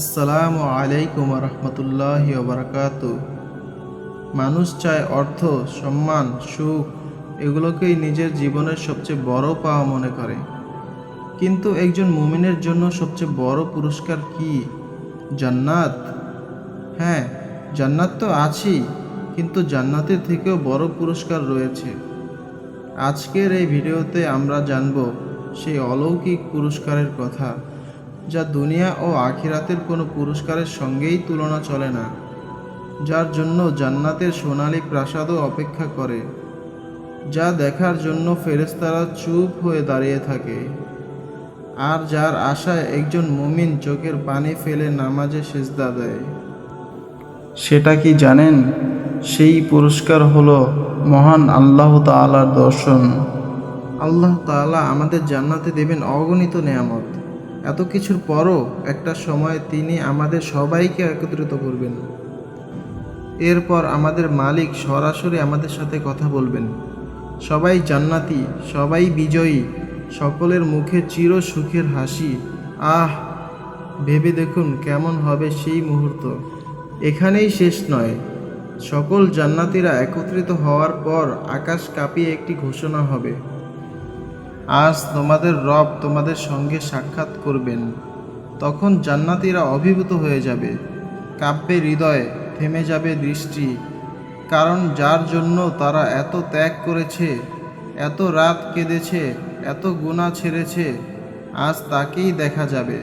আসসালামু আলাইকুম রহমতুল্লাহ বারাকাত মানুষ চায় অর্থ, সম্মান, সুখ, এগুলোকেই নিজের জীবনের সবচেয়ে বড় পাওয়া মনে করে। কিন্তু একজন মুমিনের জন্য সবচেয়ে বড় পুরস্কার কি? জান্নাত? হ্যাঁ জান্নাত তো আছেই, কিন্তু জান্নাতের থেকেও বড় পুরস্কার রয়েছে। আজকের এই ভিডিওতে আমরা জানব সেই অলৌকিক পুরস্কারের কথা। যা দুনিয়া ও আখিরাতের কোনো পুরস্কারের সঙ্গেই তুলনা চলে না, যার জন্য জান্নাতের সোনালী প্রাসাদও অপেক্ষা করে, যা দেখার জন্য ফেরেস্তারা চুপ হয়ে দাঁড়িয়ে থাকে। আর যার আশায় একজন মুমিন চোখের পানি ফেলে নামাজে সেজদা দেয়। সেটা কি জানেন? সেই পুরস্কার হলো মহান আল্লাহ তাআলার দর্শন। আল্লাহ তাআলা আমাদের জান্নাতে দেবেন অগণিত নেয়ামত। এত কিছুর পরও একটা সময় তিনি আমাদের সবাইকে একত্রিত করবেন। এরপর আমাদের মালিক সরাসরি আমাদের সাথে কথা বলবেন। সবাই জান্নাতি, সবাই বিজয়ী, সকলের মুখে চির সুখের হাসি। আহ, ভেবে দেখুন কেমন হবে সেই মুহূর্ত। এখানেই শেষ নয়। সকল জান্নাতীরা একত্রিত হওয়ার পর আকাশ কাঁপিয়ে একটি ঘোষণা হবে। আজ তোমাদের রব তোমাদের সঙ্গে সাক্ষাৎ করবেন। তখন জান্নাতিরা অভিভূত হয়ে যাবে। কাব্যে হৃদয় থেমে যাবে দৃষ্টি। কারণ যার জন্য তারা এত ত্যাগ করেছে, এত রাত কেঁদেছে, এত গুণা ছেড়েছে, আজ তাকেই দেখা যাবে।